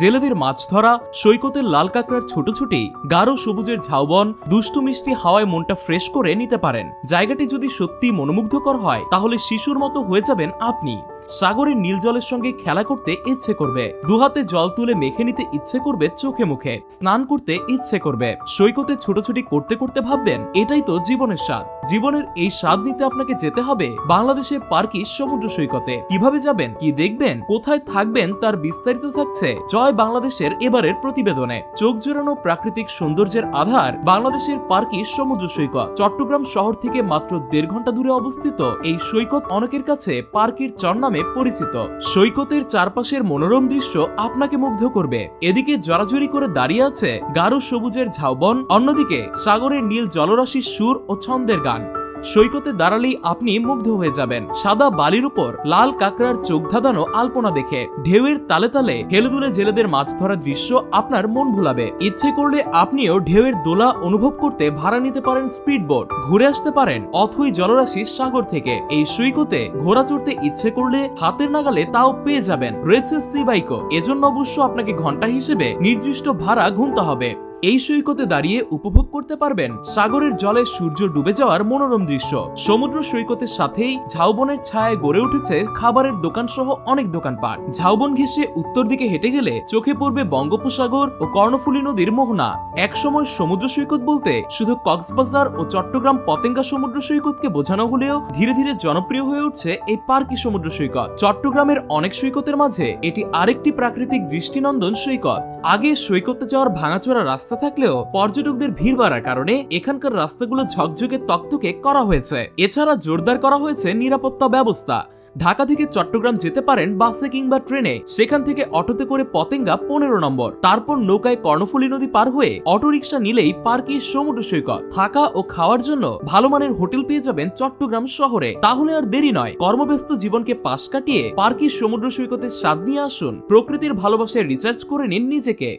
জেলেদের মাছ ধরা, সৈকতের লাল কাঁকড়ার ছোটছুটি, গাঢ় সবুজের ঝাউবন, দুষ্টু মিষ্টি হাওয়ায় মনটা ফ্রেশ করে নিতে পারেন। জায়গাটি যদি সত্যি মনোমুগ্ধকর হয়, তাহলে শিশুর মতো হয়ে যাবেন আপনি। সাগরের নীল জলের সঙ্গে খেলা করতে ইচ্ছে করবে। দুহাতে জল তুলে মেখে নিতে ইচ্ছে করবে চোখে মুখে। স্নান করতে ইচ্ছে করবে। সৈকতে ছোটাছুটি করতে করতে ভাববেন, এটাই তো জীবনের স্বাদ। জীবনের এই স্বাদ নিতে আপনাকে যেতে হবে বাংলাদেশের পার্কি সমুদ্র সৈকতে। কীভাবে যাবেন, কি দেখবেন, কোথায় থাকবেন তার বিস্তারিত থাকছে জয় বাংলাদেশের এবারের প্রতিবেদনে। চোখ জোড়ানো প্রাকৃতিক সৌন্দর্যের আধার বাংলাদেশের পার্কি সমুদ্র সৈকত। চট্টগ্রাম শহর থেকে মাত্র দেড় ঘণ্টা দূরে অবস্থিত এই সৈকত অনেকের কাছে পার্কির চর নামে পরিচিত। সৈকতের চারপাশের মনোরম দৃশ্য আপনাকে মুগ্ধ করবে। এদিকে জড়াজড়ি করে দাঁড়িয়ে আছে গাঢ় সবুজের ঝাউবন, অন্যদিকে সাগরের নীল জলরাশির সুর ও ছন্দের গান। সৈকতে দাঁড়ালেই আপনি মুগ্ধ হয়ে যাবেন। সাদা বালির উপর লাল কাঁকড়ার চোখ ধাঁধানো আলপনা দেখে। ঢেউয়ের তালে তালে হেলেদুলে জেলেদের মাছ ধরার দৃশ্য আপনার মন ভুলাবে। ইচ্ছে করলে আপনিও ঢেউয়ের দোলা অনুভব করতে ভাড়া নিতে পারেন স্পিড বোট ঘুরে আসতে পারেন অথই জলরাশি সাগর থেকে। এই সৈকতে ঘোড়া চড়তে ইচ্ছে করলে হাতের নাগালে তাও পেয়ে যাবেন। রয়েছে সি বাইকও। এজন্য অবশ্য আপনাকে ঘণ্টা হিসেবে নির্দিষ্ট ভাড়া গুনতে হবে। এই সৈকতে দাঁড়িয়ে উপভোগ করতে পারবেন সাগরের জলে সূর্য ডুবে যাওয়ার মনোরম দৃশ্য। সমুদ্র সৈকতের সাথেই ঝাউবনের ছায়ায় গড়ে উঠেছে খাবারের দোকান সহ অনেক দোকানপাট। ঝাউবন ঘেঁষে উত্তর দিকে হেঁটে গেলে চোখে পড়বে বঙ্গোপসাগর ও কর্ণফুলী নদীর মোহনা। একসময় সমুদ্র সৈকত বলতে শুধু কক্সবাজার ও চট্টগ্রাম পতেঙ্গা সমুদ্র সৈকতকে বোঝানো হলেও ধীরে ধীরে জনপ্রিয় হয়ে উঠছে এই পার্কি সমুদ্র সৈকত। চট্টগ্রামের অনেক সৈকতের মাঝে এটি আরেকটি প্রাকৃতিক দৃষ্টিনন্দন সৈকত। আগে সৈকতে যাওয়ার ভাঙাচোরা রাস্তা থাকলেও পর্যটকদের ভিড় বাড়ার কারণে এখানকার রাস্তাগুলো ঝকঝকে তকতকে করা হয়েছে। এছাড়া জোরদার করা হয়েছে নিরাপত্তা ব্যবস্থা। ঢাকা থেকে চট্টগ্রাম যেতে পারেন বাসে কিংবা ট্রেনে। সেখান থেকে অটোতে করে পতেঙ্গা পনেরো নম্বর। তারপর নৌকায় কর্ণফুলী নদী পার হয়ে অটোরিকশা নিলেই পার্কি সমুদ্র সৈকত। থাকা ও খাওয়ার জন্য ভালো মানের হোটেল পেয়ে যাবেন চট্টগ্রাম শহরে। তাহলে আর দেরি নয়, কর্মব্যস্ত জীবনকে পাশ কাটিয়ে পার্কি সমুদ্র সৈকতের স্বাদ নিয়ে আসুন। প্রকৃতির ভালোবাসায় রিচার্জ করে নিন নিজেকে।